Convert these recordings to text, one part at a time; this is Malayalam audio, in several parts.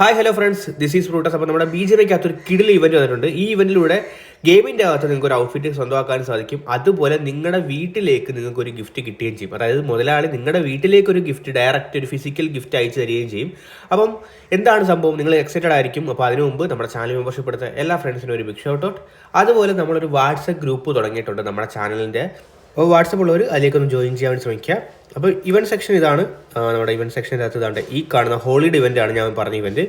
Hi hello friends this is fruits അപ്പോൾ നമ്മുടെ ബി ജെ പിക്കകത്ത് ഒരു കിടിൽ ഇവന്റ് വന്നിട്ടുണ്ട്. ഈ ഇവന്റിലൂടെ ഗെയിമിന്റെ അകത്ത് നിങ്ങൾക്ക് ഒരു ഔട്ട്ഫിറ്റ് സ്വന്തമാക്കാൻ സാധിക്കും. അതുപോലെ നിങ്ങളുടെ വീട്ടിലേക്ക് നിങ്ങൾക്ക് ഒരു ഗിഫ്റ്റ് കിട്ടുകയും ചെയ്യും. അതായത് മുതലാളി നിങ്ങളുടെ വീട്ടിലേക്ക് ഒരു ഗിഫ്റ്റ് ഡയറക്റ്റ് ഒരു ഫിസിക്കൽ ഗിഫ്റ്റ് അയച്ചു തരികയും ചെയ്യും. അപ്പം എന്താണ് സംഭവം? നിങ്ങൾ എക്സൈറ്റഡ് ആയിരിക്കും. അപ്പോൾ അതിനു മുമ്പ് നമ്മുടെ ചാനൽ മെമ്പർഷിപ്പ് എടുത്ത എല്ലാ ഫ്രണ്ട്സിനും ഒരു ബിഗ് ഷോട്ട് ഔട്ട് അതുപോലെ നമ്മളൊരു വാട്സപ്പ് ഗ്രൂപ്പ് തുടങ്ങിയിട്ടുണ്ട് നമ്മുടെ ചാനലിന്റെ അപ്പോൾ വാട്സപ്പ് ഉള്ളവർ അതിലേക്കൊന്ന് ജോയിൻ ചെയ്യാൻ വേണ്ടി ശ്രമിക്കുക. അപ്പോൾ ഇവന്റ് സെക്ഷൻ ഇതാണ് നമ്മുടെ ഇവന്റ് സെക്ഷന്റെ അകത്ത് ഇതാണ്ട് ഈ കാണുന്ന ഹോളിഡേ ആണ് ഞാൻ പറഞ്ഞ ഇവന്റ്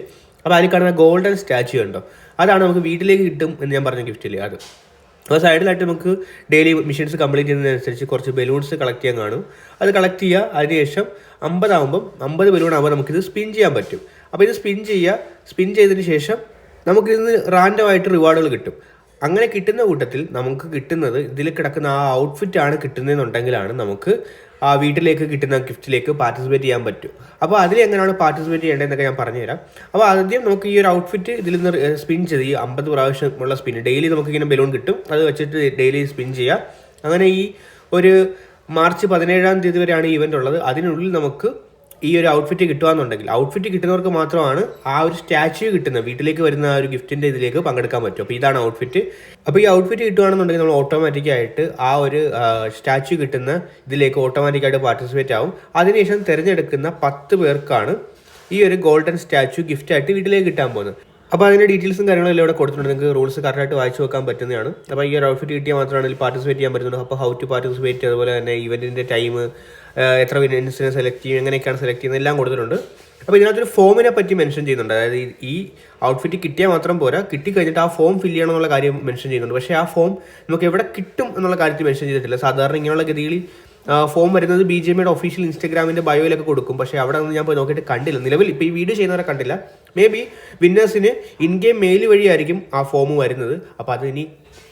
അപ്പോൾ അതിൽ കാണുന്ന ഗോൾഡൻ സ്റ്റാച്യു ഉണ്ടോ? അതാണ് നമുക്ക് വീട്ടിലേക്ക് കിട്ടും എന്ന് ഞാൻ പറഞ്ഞ ഗിഫ്റ്റില്ലേ അത്. അപ്പോൾ സൈഡിലായിട്ട് നമുക്ക് ഡെയിലി മിഷൻസ് കംപ്ലീറ്റ് ചെയ്യുന്നതിനനുസരിച്ച് കുറച്ച് ബലൂൺസ് കളക്ട് ചെയ്യാൻ കാണും. അത് കളക്ട് ചെയ്യുക. അതിനുശേഷം അമ്പതാകുമ്പം അമ്പത് ബലൂൺ ആകുമ്പോൾ നമുക്കിത് സ്പിൻ ചെയ്യാൻ പറ്റും. അപ്പോൾ ഇത് സ്പിൻ ചെയ്യുക. സ്പിൻ ചെയ്തതിന് ശേഷം നമുക്കിതിന് റാൻഡമായിട്ട് റിവാർഡുകൾ കിട്ടും. അങ്ങനെ കിട്ടുന്ന കൂട്ടത്തിൽ നമുക്ക് കിട്ടുന്നത് ഇതിൽ കിടക്കുന്ന ആ ഔട്ട്ഫിറ്റ് ആണ് കിട്ടുന്നതെന്നുണ്ടെങ്കിലാണ് നമുക്ക് ആ വീട്ടിലേക്ക് കിട്ടുന്ന ഗിഫ്റ്റിലേക്ക് പാർട്ടിസിപ്പേറ്റ് ചെയ്യാൻ പറ്റും. അപ്പോൾ അതിൽ എങ്ങനെയാണ് പാർട്ടിസിപ്പേറ്റ് ചെയ്യേണ്ടതെന്നൊക്കെ ഞാൻ പറഞ്ഞുതരാം. അപ്പോൾ ആദ്യം നമുക്ക് ഈ ഒരു ഔട്ട്ഫിറ്റ് ഇതിൽ നിന്ന് സ്പിൻ ചെയ്ത് ഈ അമ്പത് പ്രാവശ്യമുള്ള സ്പിൻ ഡെയിലി നമുക്ക് ഇങ്ങനെ ബലൂൺ കിട്ടും. അത് വെച്ചിട്ട് ഡെയിലി സ്പിൻ ചെയ്യുക. അങ്ങനെ ഈ ഒരു മാർച്ച് പതിനേഴാം തീയതി വരെയാണ് ഈ ഉള്ളത്. അതിനുള്ളിൽ നമുക്ക് ഈ ഒരു ഔട്ട്ഫിറ്റ് കിട്ടുകയെന്നുണ്ടെങ്കിൽ ഔട്ട്ഫിറ്റ് കിട്ടുന്നവർക്ക് മാത്രമാണ് ആ ഒരു സ്റ്റാച്യു കിട്ടുന്നത്. വീട്ടിലേക്ക് വരുന്ന ആ ഒരു ഗിഫ്റ്റിന്റെ ഇതിലേക്ക് പങ്കെടുക്കാൻ പറ്റും. അപ്പോൾ ഇതാണ് ഔട്ട്ഫിറ്റ് അപ്പോൾ ഈ ഔട്ട്ഫിറ്റ് കിട്ടുകയാണെന്നുണ്ടെങ്കിൽ നമ്മൾ ഓട്ടോമാറ്റിക് ആയിട്ട് ആ ഒരു സ്റ്റാച്യു കിട്ടുന്ന ഇതിലേക്ക് ഓട്ടോമാറ്റിക്കായിട്ട് പാർട്ടിസിപ്പേറ്റ് ആവും. അതിനുശേഷം തിരഞ്ഞെടുക്കുന്ന പത്ത് പേർക്കാണ് ഈ ഒരു ഗോൾഡൻ സ്റ്റാച്യു ഗിഫ്റ്റ് ആയിട്ട് വീട്ടിലേക്ക് കിട്ടാൻ പോകുന്നത്. അപ്പോൾ അതിന്റെ ഡീറ്റെയിൽസും കാര്യങ്ങളും എല്ലാം ഇവിടെ കൊടുത്തിട്ടുണ്ട്. നിങ്ങൾക്ക് റൂൾസ് കറക്റ്റായിട്ട് വായിച്ചു വെക്കാൻ പറ്റുന്നതാണ്. അപ്പോൾ ഈ ഒരു ഔട്ട്ഫിറ്റ് കിട്ടിയാൽ മാത്രമാണ് ഇതിൽ പാർട്ടിസിപ്പേറ്റ് ചെയ്യാൻ പറ്റുന്നത്. അപ്പോൾ ഹൗ ടു പാർട്ടിസിപ്പേറ്റ് അതുപോലെ തന്നെ ഇവന്റിന്റെ ടൈം എത്ര വിനൻസിനെ സെലക്ട് ചെയ്യും എങ്ങനെയൊക്കെയാണ് സെലക്ട് ചെയ്യുന്നത് എല്ലാം കൊടുത്തിട്ടുണ്ട്. അപ്പോൾ ഇതിനകത്തൊരു ഫോമിനെ പറ്റി മെൻഷൻ ചെയ്യുന്നുണ്ട്. അതായത് ഈ- ഔട്ട്ഫിറ്റ് കിട്ടിയാൽ മാത്രം പോരാ. കിട്ടിക്കഴിഞ്ഞിട്ട് ആ ഫോം ഫില്ല് ചെയ്യണം എന്നുള്ള കാര്യം മെൻഷൻ ചെയ്യുന്നുണ്ട്. പക്ഷേ ആ ഫോം നമുക്ക് എവിടെ കിട്ടും എന്നുള്ള കാര്യത്തിൽ മെൻഷൻ ചെയ്തിട്ടില്ല. സാധാരണ ഇങ്ങനെയുള്ള ഗതിയിൽ ഫോം വരുന്നത് ബി ജെ പിയുടെ ഒഫീഷ്യൽ ഇൻസ്റ്റാഗ്രാമിന്റെ ബയോയിലൊക്കെ കൊടുക്കും. പക്ഷേ അവിടെ നിന്ന് ഞാൻ പോയി നോക്കിയിട്ട് കണ്ടില്ല. നിലവിൽ ഇപ്പോൾ ഈ വീഡിയോ ചെയ്യുന്നവരെ കണ്ടില്ല. മേ ബി വിന്നേഴ്സിന് ഇൻ ഗെയിം മെയിൽ വഴിയായിരിക്കും ആ ഫോം വരുന്നത്. അപ്പോൾ അത് ഇനി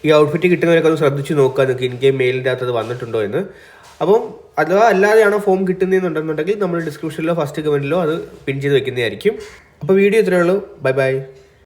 ഈ ഔട്ട്ഫിറ്റ് കിട്ടുന്നവരൊക്കെ ഒന്ന് ശ്രദ്ധിച്ച് നോക്കുക. നിങ്ങൾക്ക് ഇൻ ഗെയിം മെയിലിന്റെ അകത്ത് വന്നിട്ടുണ്ടോ എന്ന്. അപ്പം അഥവാ അല്ലാതെയാണോ ഫോം കിട്ടുന്നതെന്നുണ്ടെന്നുണ്ടെങ്കിൽ നമ്മൾ ഡിസ്ക്രിപ്ഷനിലോ ഫസ്റ്റ് കമന്റിലോ അത് പിൻ ചെയ്ത് വെക്കുന്നതായിരിക്കും. അപ്പോൾ വീഡിയോ ഇത്രയേ ഉള്ളൂ. Bye bye